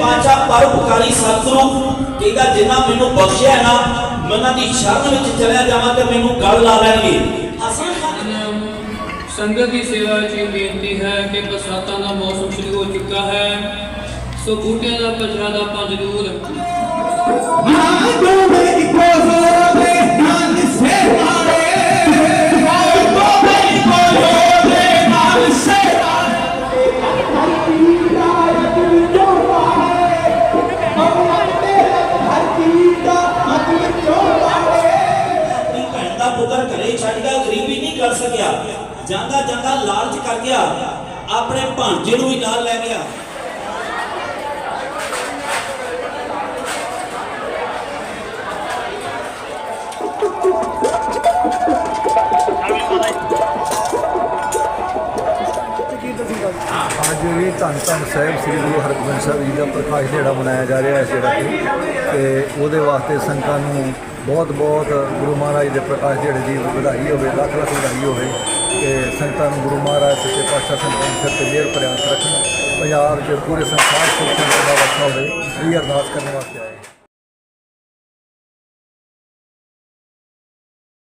ਪਾਤਸ਼ਾਹ ਪਰਉਪਕਾਰੀ ਸਤਿਗੁਰੂ ਕਹਿੰਦਾ ਜਿੰਨਾ ਮੈਨੂੰ ਬਖਸ਼ਿਆ ਹੈ ਨਾ ਮੈਂ ਉਹਨਾਂ ਦੀ ਸ਼ਰਨ ਵਿੱਚ ਚਲਿਆ ਜਾਵਾਂ ਤੇ ਮੈਨੂੰ ਗਲ ਲਾ ਲੈਣਗੇ। ਖਾਨ ਸੰਗਤ ਦੀ ਸੇਵਾ 'ਚ ਇਹ ਬੇਨਤੀ ਹੈ ਕਿ ਬਰਸਾਤਾਂ ਦਾ ਮੌਸਮ ਸ਼ੁਰੂ ਹੋ ਚੁੱਕਾ ਹੈ। ਸੋ ਬੂਟਿਆਂ ਦਾ ਪਜਰਾ ਦਾ ਆਪਾਂ ਜ਼ਰੂਰ ਨਹੀਂ ਕਰ ਸਕਿਆ। ਜਾਂਦਾ ਜਾਂਦਾ ਲਾਲਚ ਕਰ ਗਿਆ। ਆਪਣੇ ਭਾਂਜੇ ਨੂੰ ਵੀ ਨਾਲ ਲੈ ਗਿਆ। ਅੱਜ ਵੀ ਧੰਨ ਧੰਨ ਸਾਹਿਬ ਸ੍ਰੀ ਗੁਰੂ ਹਰਗੋਬਿੰਦ ਸਾਹਿਬ ਜੀ ਦਾ ਪ੍ਰਕਾਸ਼ ਦਿਹਾੜਾ ਮਨਾਇਆ ਜਾ ਰਿਹਾ ਹੈ ਜਿਹੜਾ ਕਿ ਤੇ ਉਹਦੇ ਵਾਸਤੇ ਸੰਗਤਾਂ ਨੂੰ ਬਹੁਤ ਬਹੁਤ ਗੁਰੂ ਮਹਾਰਾਜ ਦੇ ਪ੍ਰਕਾਸ਼ ਦਿਹਾੜੇ ਦੀ ਵਧਾਈ ਹੋਵੇ, ਲੱਖ ਲੱਖ ਵਧਾਈ ਹੋਵੇ ਤੇ ਸੰਗਤਾਂ ਨੂੰ ਗੁਰੂ ਮਹਾਰਾਜ ਸੱਚੇ ਪਾਤਸ਼ਾਹ ਸੰਤਾਂ ਦੇ ਸਿਰ ਤੇ ਮਿਹਰ ਭਰਿਆ ਰੱਖਣ, ਪੰਜਾਬ 'ਚ ਪੂਰੇ ਸੰਸਾਰ 'ਚ ਦਾ ਵਰਖਾ ਹੋਵੇ ਇਹ ਅਰਦਾਸ ਕਰਨ ਵਾਸਤੇ ਆਏ